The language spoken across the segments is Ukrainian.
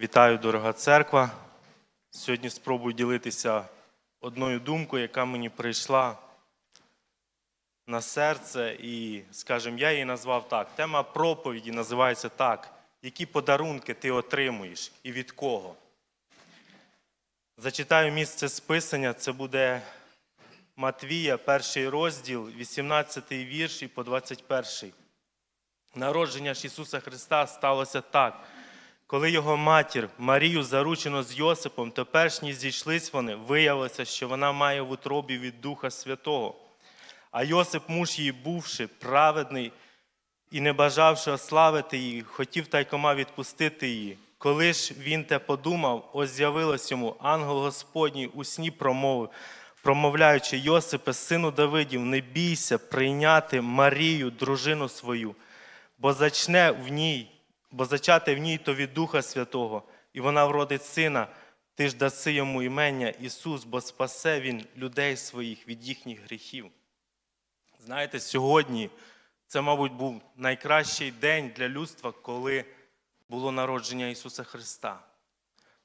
Вітаю, дорога церква. Сьогодні спробую ділитися одною думкою, яка мені прийшла на серце, і, скажімо, я її назвав так. Тема проповіді називається так: які подарунки ти отримуєш і від кого. Зачитаю місце списання, це буде Матвія, перший розділ, 18 вірш і по 21. Народження ж Ісуса Христа сталося так. Коли його матір Марію заручено з Йосипом, то перш ніж зійшлись вони, виявилося, що вона має в утробі від Духа Святого. А Йосип, муж її, бувши праведний і не бажавши ославити її, хотів тайкома відпустити її. Коли ж він те подумав, ось з'явилось йому ангел Господній у сні промовив, промовляючи Йосипе, сину Давидів, не бійся прийняти Марію, дружину свою, бо зачне в ній, бо зачати в ній то від Духа Святого, і вона вродить сина, ти ж даси йому імення Ісус, бо спасе Він людей своїх від їхніх гріхів. Знаєте, сьогодні це, мабуть, був найкращий день для людства, коли було народження Ісуса Христа.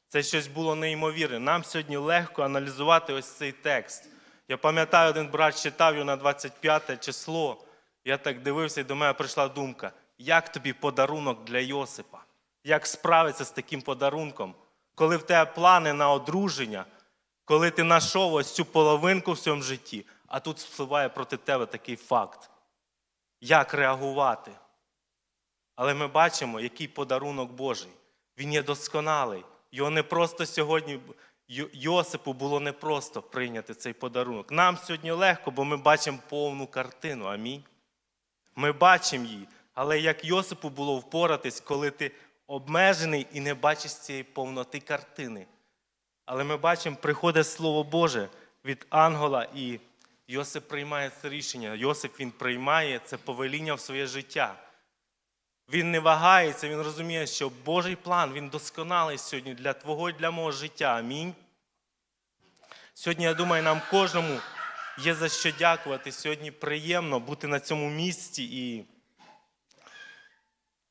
Це щось було неймовірне. Нам сьогодні легко аналізувати ось цей текст. Я пам'ятаю, один брат читав його на 25 число. Я так дивився, і до мене прийшла думка: як тобі подарунок для Йосипа? Як справитися з таким подарунком, коли в тебе плани на одруження, коли ти знайшов ось цю половинку в своєму житті, а тут впливає проти тебе такий факт. Як реагувати? Але ми бачимо, який подарунок Божий. Він є досконалий. Його не просто сьогодні Йосипу було непросто прийняти цей подарунок. Нам сьогодні легко, бо ми бачимо повну картину. Амінь. Ми бачимо її. Але як Йосипу було впоратись, коли ти обмежений і не бачиш цієї повноти картини. Але ми бачимо, приходить Слово Боже від ангела, і Йосип приймає це рішення. Йосип він приймає це повеління в своє життя. Він не вагається, він розуміє, що Божий план він досконалий сьогодні для твого і для мого життя. Амінь. Сьогодні, я думаю, нам кожному є за що дякувати. Сьогодні приємно бути на цьому місці і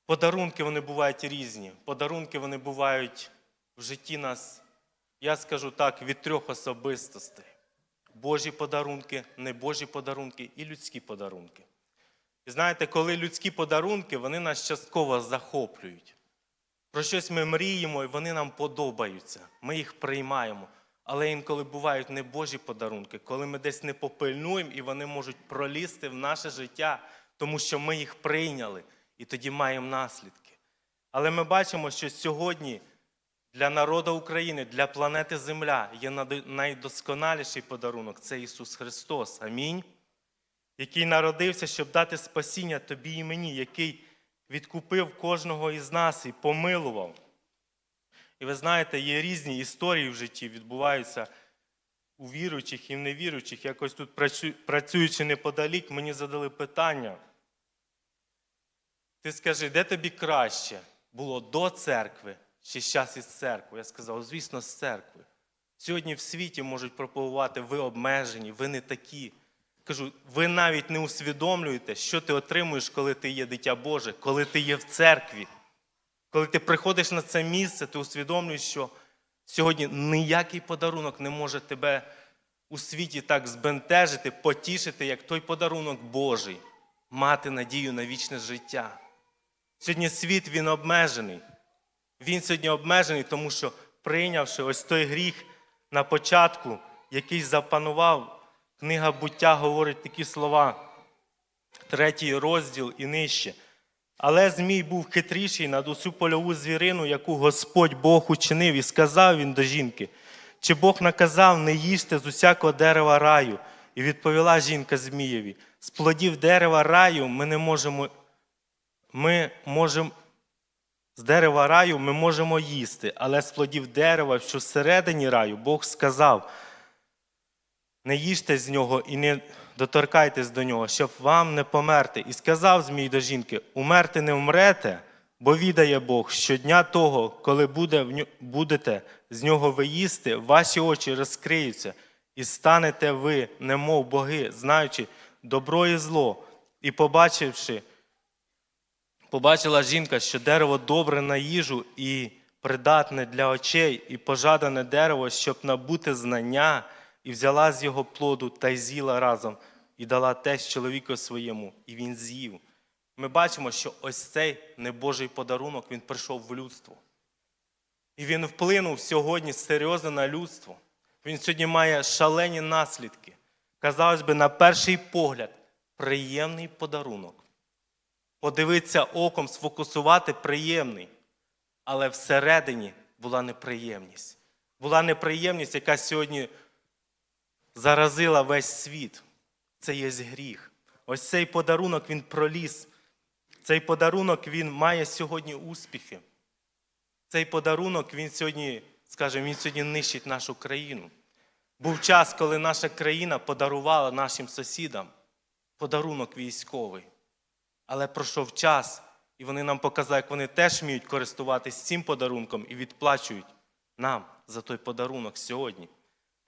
подарунки вони бувають різні. Подарунки вони бувають в житті нас, я скажу так, від трьох особистостей: Божі подарунки, небожі подарунки і людські подарунки. І знаєте, коли людські подарунки, вони нас частково захоплюють. Про щось ми мріємо, і вони нам подобаються. Ми їх приймаємо. Але інколи бувають не Божі подарунки, коли ми десь не попильнуємо, і вони можуть пролізти в наше життя, тому що ми їх прийняли, і тоді маємо наслідки. Але ми бачимо, що сьогодні для народу України, для планети Земля є найдосконаліший подарунок це Ісус Христос. Амінь який народився, щоб дати спасіння тобі і мені, який відкупив кожного із нас і помилував. І ви знаєте, є різні історії в житті, відбуваються у віруючих і в невіруючих. Якось тут працюючи неподалік, мені задали питання. Ти скажи, де тобі краще було до церкви чи зараз із церкви? Я сказав, звісно, з церкви. Сьогодні в світі можуть пропагувати, ви обмежені, ви не такі. Кажу, ви навіть не усвідомлюєте, що ти отримуєш, коли ти є дитя Боже, коли ти є в церкві. Коли ти приходиш на це місце, ти усвідомлюєш, що сьогодні ніякий подарунок не може тебе у світі так збентежити, потішити, як той подарунок Божий, мати надію на вічне життя. Сьогодні світ він обмежений. Він сьогодні обмежений, тому що прийнявши ось той гріх на початку, який запанував, книга буття говорить такі слова, третій розділ і нижче. Але Змій був хитріший над усю польову звірину, яку Господь Бог учинив, і сказав він до жінки: чи Бог наказав не їжте з усякого дерева раю? І відповіла жінка Змієві: з плодів дерева раю ми не можемо, ми можемо з дерева раю ми можемо їсти, але з плодів дерева, що всередині раю, Бог сказав: не їжте з нього і не доторкайтесь до нього, щоб вам не померти. І сказав Змій до жінки: умерти не вмрете, бо відає Бог, що дня того, коли буде будете з нього ви їсти, ваші очі розкриються, і станете ви, немов боги, знаючи добро і зло, і побачивши, побачила жінка, що дерево добре на їжу і придатне для очей і пожадане дерево, щоб набути знання, і взяла з його плоду та й з'їла разом, і дала тесть чоловіку своєму, і він з'їв. Ми бачимо, що ось цей небожий подарунок він прийшов в людство. І він вплинув сьогодні серйозно на людство. Він сьогодні має шалені наслідки. Казалось би, на перший погляд, приємний подарунок. Подивитися оком, сфокусувати приємний. Але всередині була неприємність. Була неприємність, яка сьогодні заразила весь світ. Це є гріх. Ось цей подарунок він проліз. Цей подарунок він має сьогодні успіхи. Цей подарунок він сьогодні, скажімо, він сьогодні нищить нашу країну. Був час, коли наша країна подарувала нашим сусідам подарунок військовий. Але пройшов час, і вони нам показали, як вони теж вміють користуватись цим подарунком і відплачують нам за той подарунок сьогодні.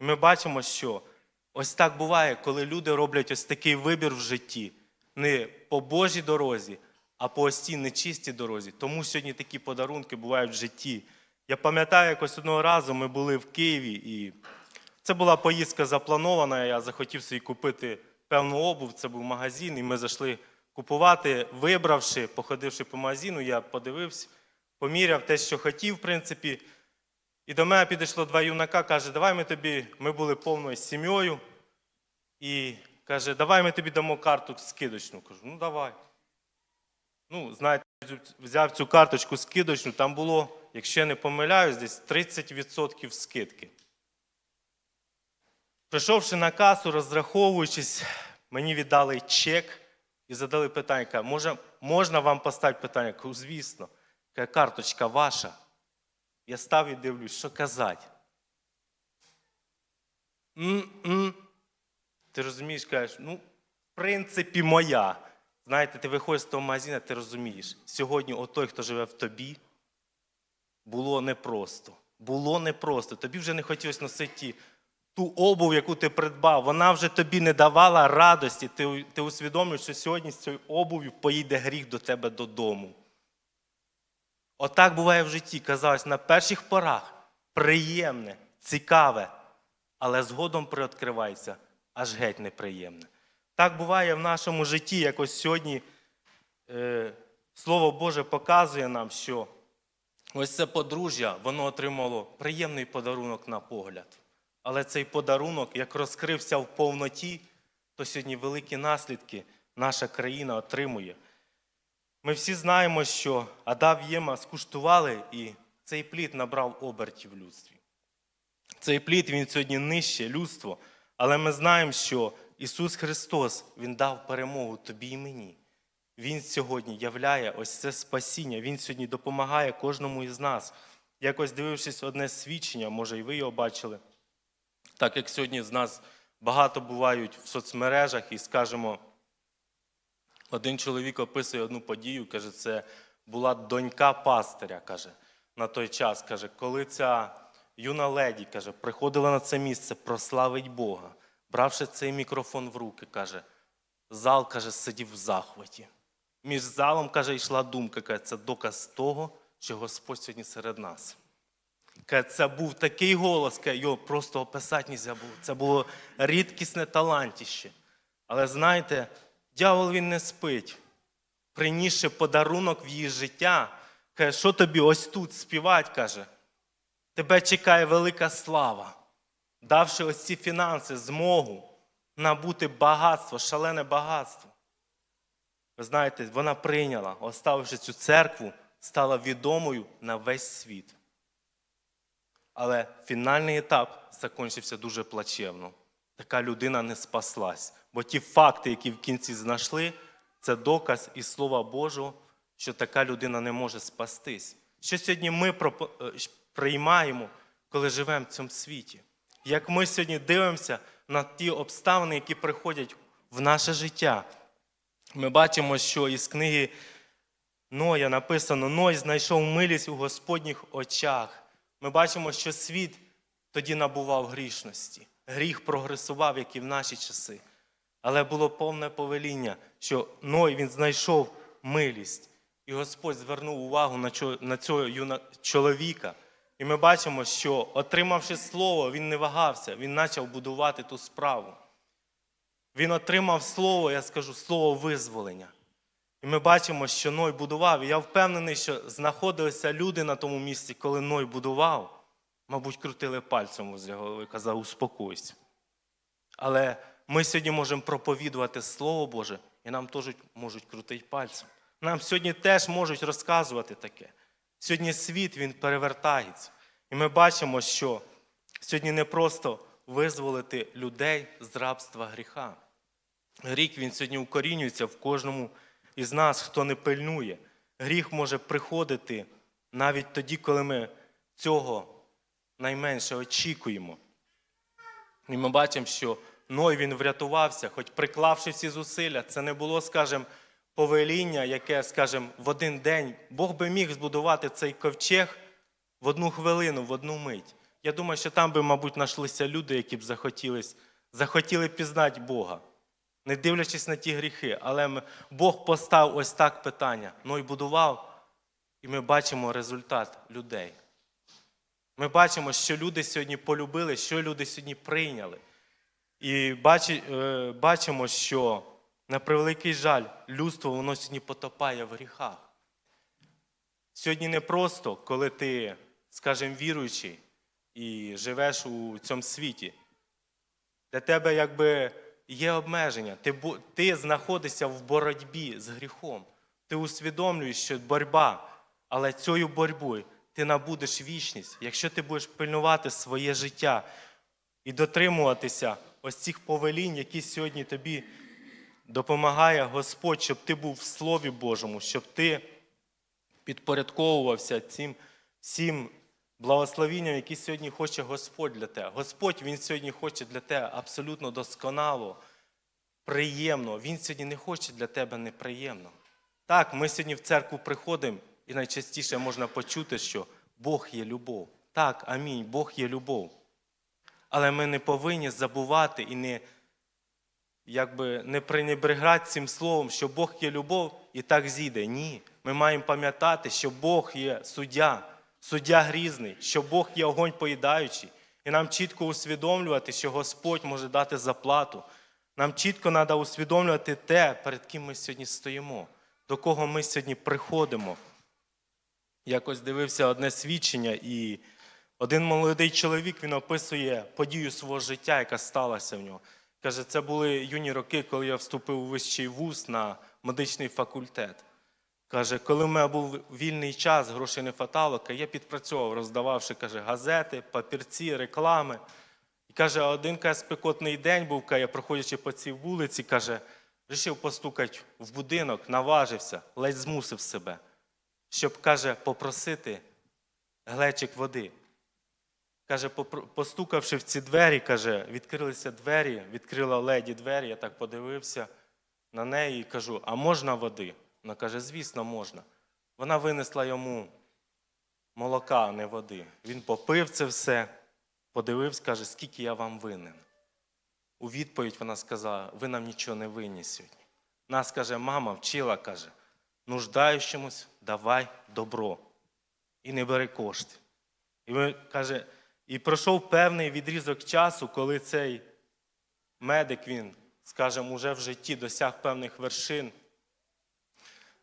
І ми бачимо, що ось так буває, коли люди роблять ось такий вибір в житті, не по Божій дорозі, а по ось цій нечистій дорозі. Тому сьогодні такі подарунки бувають в житті. Я пам'ятаю, якось одного разу ми були в Києві, і це була поїздка запланована. Я захотів собі купити певну обув. Це був магазин, і ми зайшли купувати, вибравши, походивши по магазину, я подивився, поміряв те, що хотів, в принципі. І до мене підійшло два юнака, каже, давай ми тобі, ми були повною сім'єю. І каже, давай ми тобі дамо карту скидочну. Кажу, ну давай. Ну, знаєте, взяв цю карточку скидочну, там було, якщо я не помиляюсь, десь 30% скидки. Прийшовши на касу, розраховуючись, мені віддали чек і задали питання, кажуть, може, можна вам поставити питання? Кажу, звісно. Каже, карточка ваша. Я став і дивлюсь, що казати. М-м. Ти розумієш, кажеш, ну, в принципі, моя. Знаєте, ти виходиш з того магазину, ти розумієш, сьогодні отой, хто живе в тобі, було непросто. Було непросто. Тобі вже не хотілося носити ті- ту обув, яку ти придбав. Вона вже тобі не давала радості. Ти, ти усвідомлюєш, що сьогодні з цією обув'ю поїде гріх до тебе додому. Отак буває в житті, казалось, на перших порах приємне, цікаве, але згодом приоткривається аж геть неприємне. Так буває в нашому житті, якось сьогодні е, Слово Боже показує нам, що ось це подружжя, воно отримало приємний подарунок на погляд. Але цей подарунок, як розкрився в повноті, то сьогодні великі наслідки наша країна отримує. Ми всі знаємо, що Адам і Єма скуштували, і цей плід набрав обертів в людстві. Цей плід він сьогодні нижче людство, але ми знаємо, що Ісус Христос Він дав перемогу тобі і мені. Він сьогодні являє ось це спасіння. Він сьогодні допомагає кожному із нас. Якось дивившись одне свідчення, може, і ви його бачили. Так як сьогодні з нас багато бувають в соцмережах і скажемо, один чоловік описує одну подію, каже, це була донька пастиря, каже, на той час. Каже, коли ця юна леді каже, приходила на це місце прославить Бога, бравши цей мікрофон в руки, каже, зал каже, сидів в захваті. Між залом, каже, йшла думка, каже, це доказ того, що Господь сьогодні серед нас. Це був такий голос, його просто описати не було. Це було рідкісне талантіще. Але знаєте, дьявол він не спить. Принісши подарунок в її життя, каже, що тобі ось тут співати, каже. Тебе чекає велика слава, давши ось ці фінанси, змогу набути багатство, шалене багатство. Ви знаєте, вона прийняла, оставивши цю церкву, стала відомою на весь світ. Але фінальний етап закінчився дуже плачевно. Така людина не спаслась. Бо ті факти, які в кінці знайшли, це доказ із Слова Божого, що така людина не може спастись. Що сьогодні ми е, приймаємо, коли живемо в цьому світі? Як ми сьогодні дивимося на ті обставини, які приходять в наше життя? Ми бачимо, що із книги Ноя написано: Ной знайшов милість у Господніх очах. Ми бачимо, що світ тоді набував грішності. Гріх прогресував, як і в наші часи. Але було повне повеління, що Ной він знайшов милість. І Господь звернув увагу на цього юна... чоловіка. І ми бачимо, що, отримавши слово, він не вагався, він почав будувати ту справу. Він отримав слово, я скажу, слово визволення. І ми бачимо, що Ной будував. І я впевнений, що знаходилися люди на тому місці, коли Ной будував, мабуть, крутили пальцем возле голови, казав, успокойся. Але ми сьогодні можемо проповідувати Слово Боже, і нам теж можуть крутити пальцем. Нам сьогодні теж можуть розказувати таке. Сьогодні світ він перевертається. І ми бачимо, що сьогодні не просто визволити людей з рабства гріха. Гріх він сьогодні укорінюється в кожному із нас, хто не пильнує. Гріх може приходити навіть тоді, коли ми цього найменше очікуємо. І ми бачимо, що Ной він врятувався, хоч приклавши всі зусилля, це не було, скажімо, повеління, яке, скажімо, в один день Бог би міг збудувати цей ковчег в одну хвилину, в одну мить. Я думаю, що там би, мабуть, знайшлися люди, які б захотіли, захотіли пізнати Бога, не дивлячись на ті гріхи. Але Бог постав ось так питання. Ной будував, і ми бачимо результат людей. Ми бачимо, що люди сьогодні полюбили, що люди сьогодні прийняли. І е, бачимо, що на превеликий жаль, людство воно сьогодні потопає в гріхах. Сьогодні не просто, коли ти, скажімо, віруючий і живеш у цьому світі. Для тебе якби є обмеження. Ти, ти знаходишся в боротьбі з гріхом. Ти усвідомлюєш, що боротьба, але цією боротьбою ти набудеш вічність, якщо ти будеш пильнувати своє життя і дотримуватися ось цих повелінь, які сьогодні тобі допомагає Господь, щоб ти був в Слові Божому, щоб ти підпорядковувався цим всім благословінням, які сьогодні хоче Господь для тебе. Господь Він сьогодні хоче для тебе абсолютно досконало, приємно. Він сьогодні не хоче для тебе неприємно. Так, ми сьогодні в церкву приходимо, і найчастіше можна почути, що Бог є любов. Так, амінь, Бог є любов. Але ми не повинні забувати і не, якби, не пренебрегати цим словом, що Бог є любов і так зійде. Ні. Ми маємо пам'ятати, що Бог є суддя, суддя грізний, що Бог є огонь поїдаючий. І нам чітко усвідомлювати, що Господь може дати заплату. Нам чітко треба усвідомлювати те, перед ким ми сьогодні стоїмо, до кого ми сьогодні приходимо. Якось дивився одне свідчення, і один молодий чоловік він описує подію свого життя, яка сталася в нього. Каже, це були юні роки, коли я вступив у вищий вуз на медичний факультет. Каже, коли в мене був вільний час, грошей не фатало, я підпрацьовував, роздававши каже, газети, папірці, реклами. І каже, один каже, спекотний день був, каже, проходячи по цій вулиці, каже, вирішив постукати в будинок, наважився, ледь змусив себе, щоб, каже, попросити глечик води. Каже, постукавши в ці двері, каже, відкрилися двері, відкрила леді двері, я так подивився на неї і кажу, а можна води? Вона каже, звісно, можна. Вона винесла йому молока, а не води. Він попив це все, подивився, каже, скільки я вам винен. У відповідь вона сказала, ви нам нічого не винні сьогодні. Нас, каже, мама вчила, каже, нуждаючомусь давай добро і не бери кошти. І ми, каже, і пройшов певний відрізок часу, коли цей медик, він, скажімо, уже в житті досяг певних вершин.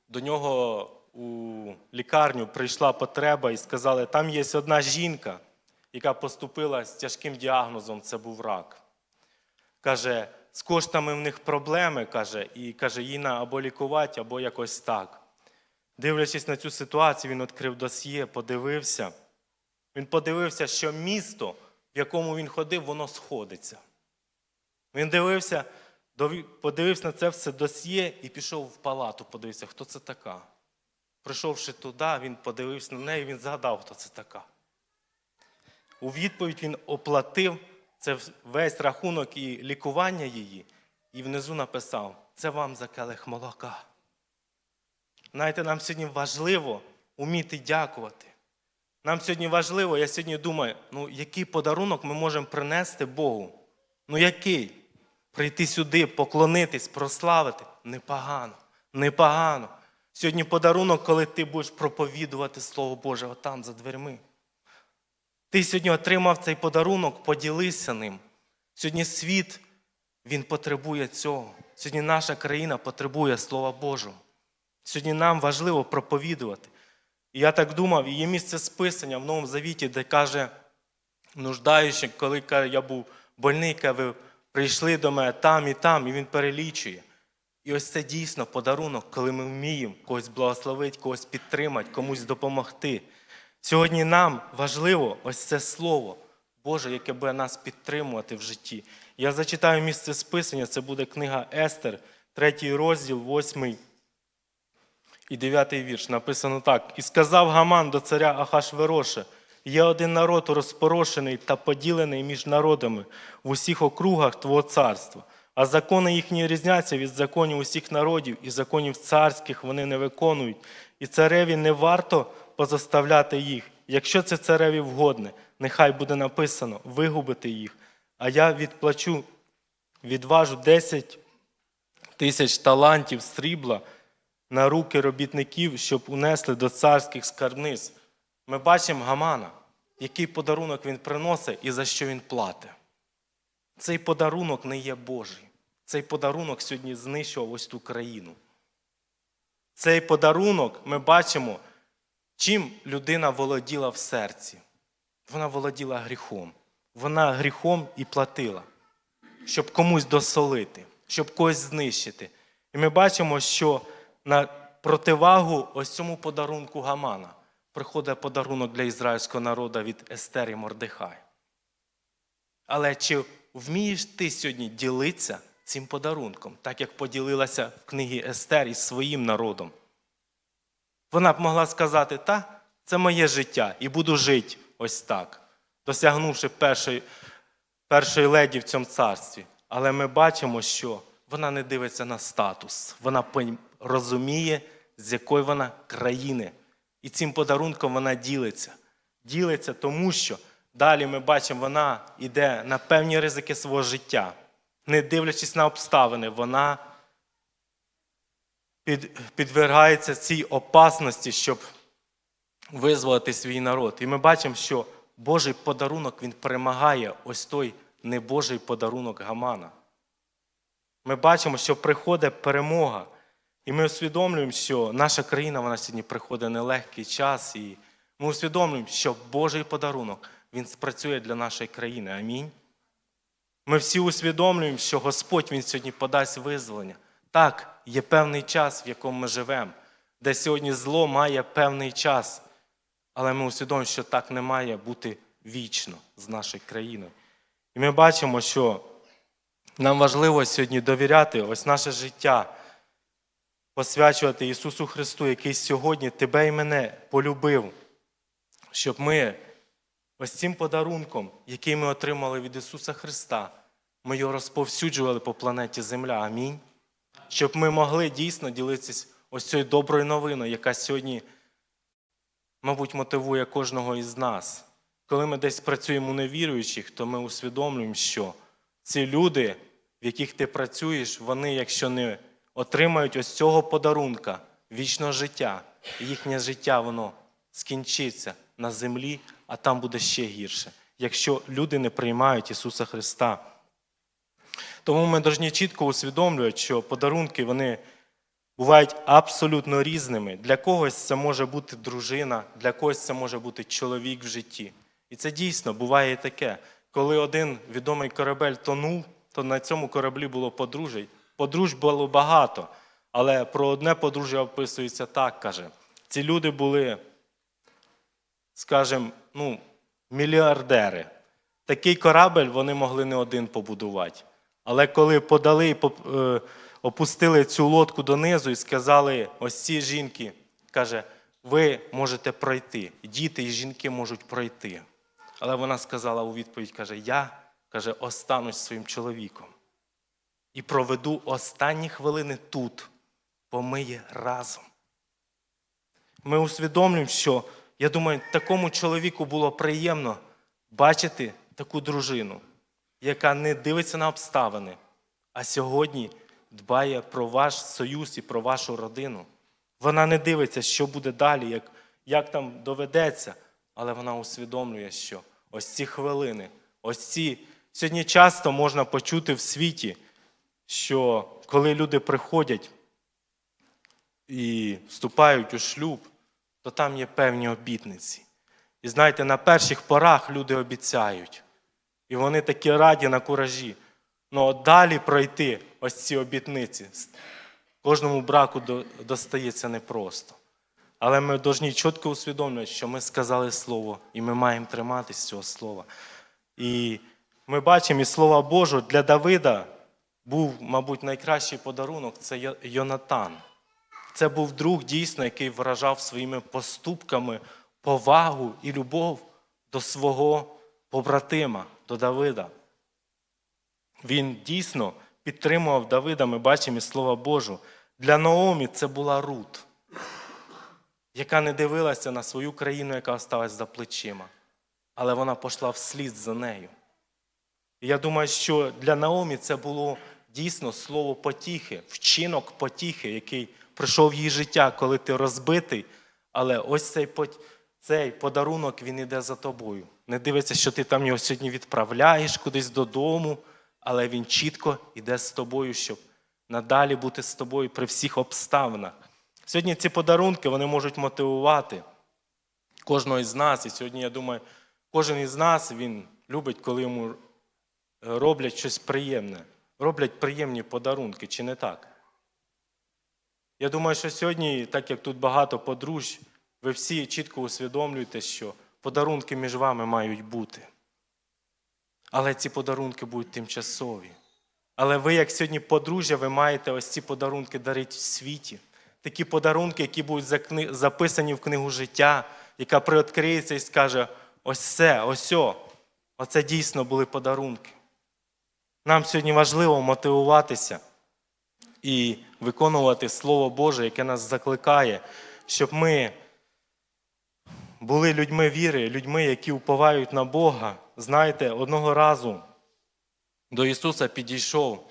До нього у лікарню прийшла потреба і сказали, там є одна жінка, яка поступила з тяжким діагнозом, це був рак. Каже, з коштами в них проблеми, каже, і каже, її на або лікувати, або якось так. Дивлячись на цю ситуацію, він відкрив досьє, подивився. Він подивився, що місто, в якому він ходив, воно сходиться. Він дивився, подивився на це все досьє і пішов в палату, подивився, хто це така. Прийшовши туди, він подивився на неї, він згадав, хто це така. У відповідь він оплатив це весь рахунок і лікування її, і внизу написав: це вам за келих молока. Знаєте, нам сьогодні важливо вміти дякувати. Нам сьогодні важливо, я сьогодні думаю, ну який подарунок ми можемо принести Богу? Ну який? Прийти сюди, поклонитись, прославити непогано, непогано. Сьогодні подарунок, коли ти будеш проповідувати Слово Боже отам за дверми. Ти сьогодні отримав цей подарунок, поділися ним. Сьогодні світ, він потребує цього. Сьогодні наша країна потребує Слова Божого. Сьогодні нам важливо проповідувати. І я так думав, і є місце списання в Новому Завіті, де каже, нуждаючи, коли я був больний, каже, прийшли до мене там і там, і він перелічує. І ось це дійсно подарунок, коли ми вміємо когось благословити, когось підтримати, комусь допомогти. Сьогодні нам важливо ось це слово Боже, яке буде нас підтримувати в житті. Я зачитаю місце списання, це буде книга Естер, третій розділ, восьмий і дев'ятий вірш. Написано так: І сказав Гаман до царя Ахашвероша, є один народ розпорошений та поділений між народами в усіх округах Твого царства. А закони їхні різняться від законів усіх народів, і законів царських вони не виконують. І цареві не варто позаставляти їх. Якщо це цареві вгодне, нехай буде написано вигубити їх. А я відплачу, відважу 10 тисяч талантів срібла на руки робітників, щоб унесли до царських скарбниць. Ми бачимо Гамана, який подарунок він приносить і за що він платить. Цей подарунок не є Божий. Цей подарунок сьогодні знищував ось ту країну. Цей подарунок ми бачимо, чим людина володіла в серці. Вона володіла гріхом. Вона гріхом і платила, щоб комусь досолити, щоб когось знищити. І ми бачимо, що на противагу ось цьому подарунку Гамана приходить подарунок для ізраїльського народу від Естер і Мордехай. Але чи вмієш ти сьогодні ділитися цим подарунком, так як поділилася в книгі Естер із своїм народом? Вона б могла сказати, та, це моє життя, і буду жити ось так, досягнувши першої, першої леді в цьому царстві. Але ми бачимо, що вона не дивиться на статус, вона розуміє, з якої вона країни. І цим подарунком вона ділиться. Ділиться, тому що далі ми бачимо, вона йде на певні ризики свого життя. Не дивлячись на обставини, вона під, підвергається цій опасності, щоб визволити свій народ. І ми бачимо, що Божий подарунок він перемагає ось той небожий подарунок Гамана. Ми бачимо, що приходить перемога. І ми усвідомлюємо, що наша країна вона сьогодні приходить нелегкий час, і ми усвідомлюємо, що Божий подарунок він спрацює для нашої країни. Амінь. Ми всі усвідомлюємо, що Господь Він сьогодні подасть визволення. Так, є певний час, в якому ми живемо, де сьогодні зло має певний час. Але ми усвідомлюємо, що так не має бути вічно з нашою країною. І ми бачимо, що нам важливо сьогодні довіряти ось наше життя, посвячувати Ісусу Христу, який сьогодні тебе і мене полюбив, щоб ми ось цим подарунком, який ми отримали від Ісуса Христа, ми його розповсюджували по планеті Земля. Амінь. Щоб ми могли дійсно ділитися ось цією доброю новиною, яка сьогодні, мабуть, мотивує кожного із нас. Коли ми десь працюємо у невіруючих, то ми усвідомлюємо, що ці люди, в яких ти працюєш, вони, якщо не отримають ось цього подарунка вічного життя, І їхнє життя воно скінчиться на землі, а там буде ще гірше, якщо люди не приймають Ісуса Христа. Тому ми повинні чітко усвідомлювати, що подарунки вони бувають абсолютно різними. Для когось це може бути дружина, для когось це може бути чоловік в житті. І це дійсно буває таке. Коли один відомий корабель тонув, то на цьому кораблі було подружжя. Подруж було багато, але про одне подружжя описується так, каже. Ці люди були, скажімо, ну, мільярдери. Такий корабель вони могли не один побудувати. Але коли подали і е, опустили цю лодку донизу і сказали, ось ці жінки, каже, ви можете пройти, діти і жінки можуть пройти. Але вона сказала у відповідь, каже, я каже, останусь своїм чоловіком і проведу останні хвилини тут, бо ми є разом. Ми усвідомлюємо, що, я думаю, такому чоловіку було приємно бачити таку дружину, яка не дивиться на обставини, а сьогодні дбає про ваш союз і про вашу родину. Вона не дивиться, що буде далі, як, як там доведеться, але вона усвідомлює, що ось ці хвилини, ось ці сьогодні часто можна почути в світі, що коли люди приходять і вступають у шлюб, то там є певні обітниці. І знаєте, на перших порах люди обіцяють. І вони такі раді на куражі. Ну далі пройти ось ці обітниці. Кожному браку достається непросто. Але ми повинні чітко усвідомлювати, що ми сказали слово, і ми маємо триматись цього слова. І ми бачимо із Слова Божого для Давида був, мабуть, найкращий подарунок це Йонатан. Це був друг дійсно, який виражав своїми поступками повагу і любов до свого побратима, до Давида. Він дійсно підтримував Давида, ми бачимо із Слова Божого. Для Наомі це була Рут, яка не дивилася на свою країну, яка осталась за плечима, але вона пішла вслід за нею. І я думаю, що для Наомі це було дійсно слово потіхи, вчинок потіхи, який прийшов в її життя, коли ти розбитий, але ось цей, цей подарунок він іде за тобою. Не дивиться, що ти там його сьогодні відправляєш кудись додому, але він чітко йде з тобою, щоб надалі бути з тобою при всіх обставинах. Сьогодні ці подарунки вони можуть мотивувати кожного із нас. І сьогодні, я думаю, кожен із нас він любить, коли йому роблять щось приємне, роблять приємні подарунки, чи не так? Я думаю, що сьогодні, так як тут багато подружжя, ви всі чітко усвідомлюєте, що подарунки між вами мають бути. Але ці подарунки будуть тимчасові. Але ви, як сьогодні подружжя, ви маєте ось ці подарунки дарити в світі. Такі подарунки, які будуть записані в книгу життя, яка приоткриється і скаже: ось це, ось оце дійсно були подарунки. Нам сьогодні важливо мотивуватися і виконувати Слово Боже, яке нас закликає, щоб ми були людьми віри, людьми, які уповають на Бога. Знаєте, одного разу до Ісуса підійшов.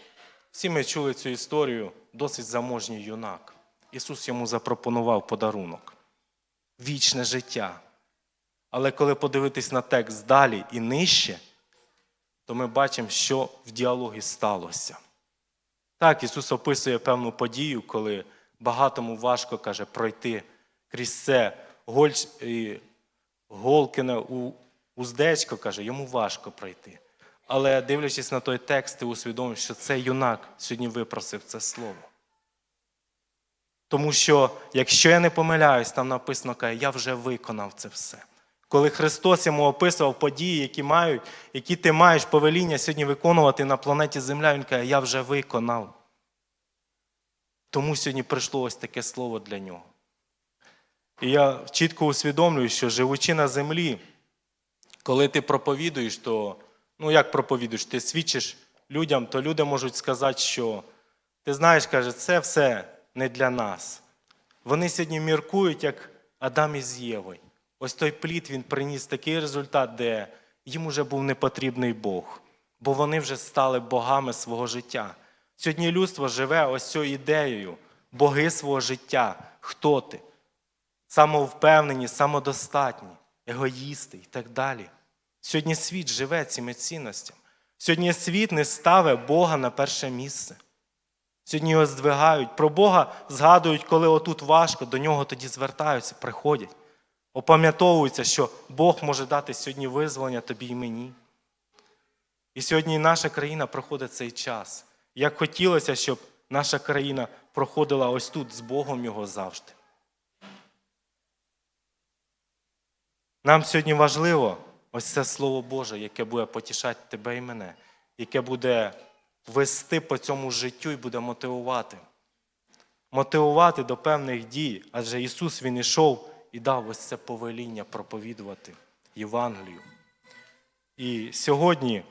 Всі ми чули цю історію, досить заможній юнак. Ісус йому запропонував подарунок вічне життя. Але коли подивитись на текст далі і нижче, то ми бачимо, що в діалогі сталося. Так, Ісус описує певну подію, коли багатому важко каже пройти крізь це голкине уздечко, каже, йому важко пройти. Але дивлячись на той текст, ти усвідомиш, що цей юнак сьогодні випросив це слово. Тому що, якщо я не помиляюсь, там написано, каже, я вже виконав це все. Коли Христос йому описував події, які мають, які ти маєш повеління сьогодні виконувати на планеті Земля, він каже, я вже виконав. Тому сьогодні прийшло ось таке слово для нього. І я чітко усвідомлюю, що живучи на землі, коли ти проповідуєш, то ну як проповідуєш, ти свідчиш людям, то люди можуть сказати, що ти знаєш, каже, це все не для нас. Вони сьогодні міркують, як Адам із Євою. Ось той плід він приніс такий результат, де їм уже був непотрібний Бог, бо вони вже стали богами свого життя. Сьогодні людство живе ось цією ідеєю, боги свого життя. Хто ти? Самовпевнені, самодостатні, егоїсти і так далі. Сьогодні світ живе цими цінностями. Сьогодні світ не ставить Бога на перше місце. Сьогодні його здвигають. Про Бога згадують, коли отут важко, до нього тоді звертаються, приходять. Опам'ятовуються, що Бог може дати сьогодні визволення тобі і мені. І сьогодні наша країна проходить цей час. Як хотілося, щоб наша країна проходила ось тут з Богом Його завжди. Нам сьогодні важливо ось це Слово Боже, яке буде потішати тебе і мене, яке буде вести по цьому життю і буде мотивувати. Мотивувати до певних дій, адже Ісус Він ішов і дав ось це повеління проповідувати Євангелію. І сьогодні,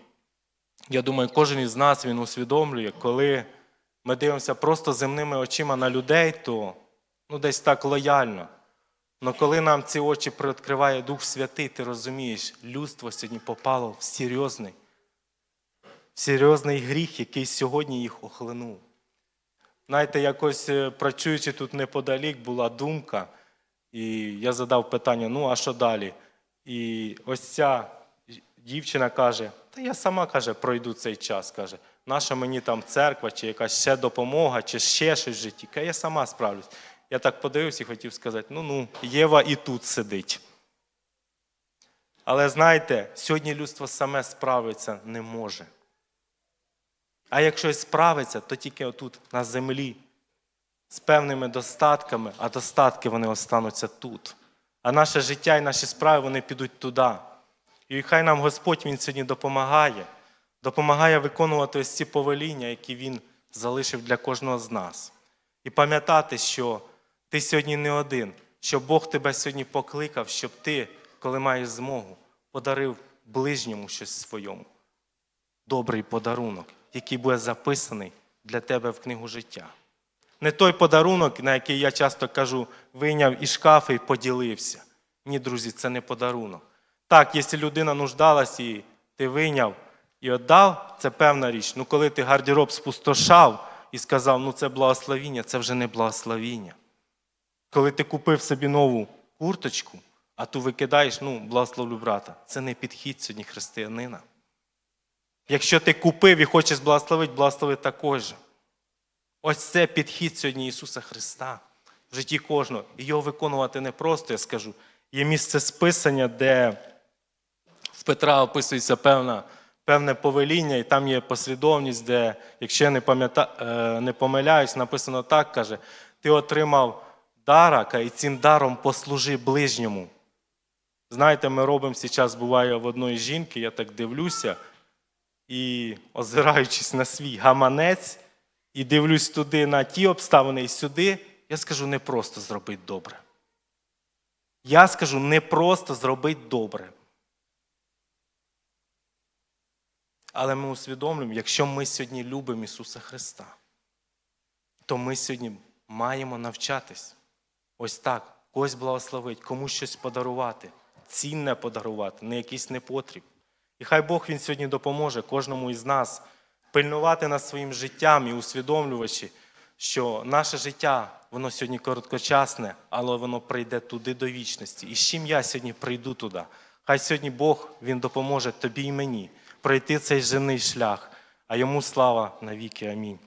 я думаю, кожен із нас він усвідомлює, коли ми дивимося просто земними очима на людей, то ну, десь так лояльно. Але коли нам ці очі приоткриває Дух Святий, ти розумієш, людство сьогодні попало в серйозний, в серйозний гріх, який сьогодні їх охлинув. Знаєте, якось е, працюючи тут неподалік, була думка, і я задав питання: ну а що далі? І ось ця дівчина каже: Та я сама каже, пройду цей час. каже, наша мені там церква, чи якась ще допомога, чи ще щось в житті. Я сама справлюсь. Я так подивився і хотів сказати: ну ну, Єва і тут сидить. Але знаєте, сьогодні людство саме справитися не може. А якщо справиться, то тільки отут, на землі, з певними достатками, а достатки вони остануться тут. А наше життя і наші справи вони підуть туди. І хай нам Господь Він сьогодні допомагає, допомагає виконувати ось ці повеління, які Він залишив для кожного з нас. І пам'ятати, що ти сьогодні не один, що Бог тебе сьогодні покликав, щоб ти, коли маєш змогу, подарив ближньому щось своєму. Добрий подарунок, який буде записаний для тебе в книгу життя. Не той подарунок, на який я часто кажу, вийняв із шкафа і поділився. Ні, друзі, це не подарунок. Так, якщо людина нуждалась і ти вийняв і віддав, це певна річ. Ну, коли ти гардероб спустошав і сказав, ну це благословіння, це вже не благословіння. Коли ти купив собі нову курточку, а ту викидаєш, ну, благословлю брата, це не підхід сьогодні християнина. Якщо ти купив і хочеш благословити, благослови також. Ось це підхід сьогодні Ісуса Христа в житті кожного. І його виконувати не просто, я скажу. Є місце списання, де в Петра описується певна, певне повеління, і там є послідовність, де, якщо я не, е, не помиляюсь, написано так, каже, ти отримав дарака і цим даром послужи ближньому. Знаєте, ми робимо зараз, буває в одної жінки, я так дивлюся, і озираючись на свій гаманець, і дивлюсь туди на ті обставини і сюди, я скажу, не просто зробити добре. Я скажу, не просто зробити добре. Але ми усвідомлюємо, якщо ми сьогодні любимо Ісуса Христа, то ми сьогодні маємо навчатись ось так, когось благословити, комусь щось подарувати, цінне подарувати, не якийсь непотріб. І хай Бог Він сьогодні допоможе кожному із нас пильнувати над своїм життям і усвідомлювачи, що наше життя, воно сьогодні короткочасне, але воно прийде туди до вічності. І з чим я сьогодні прийду туди? Хай сьогодні Бог Він допоможе тобі і мені пройти цей жений шлях, а йому слава навіки. Амінь.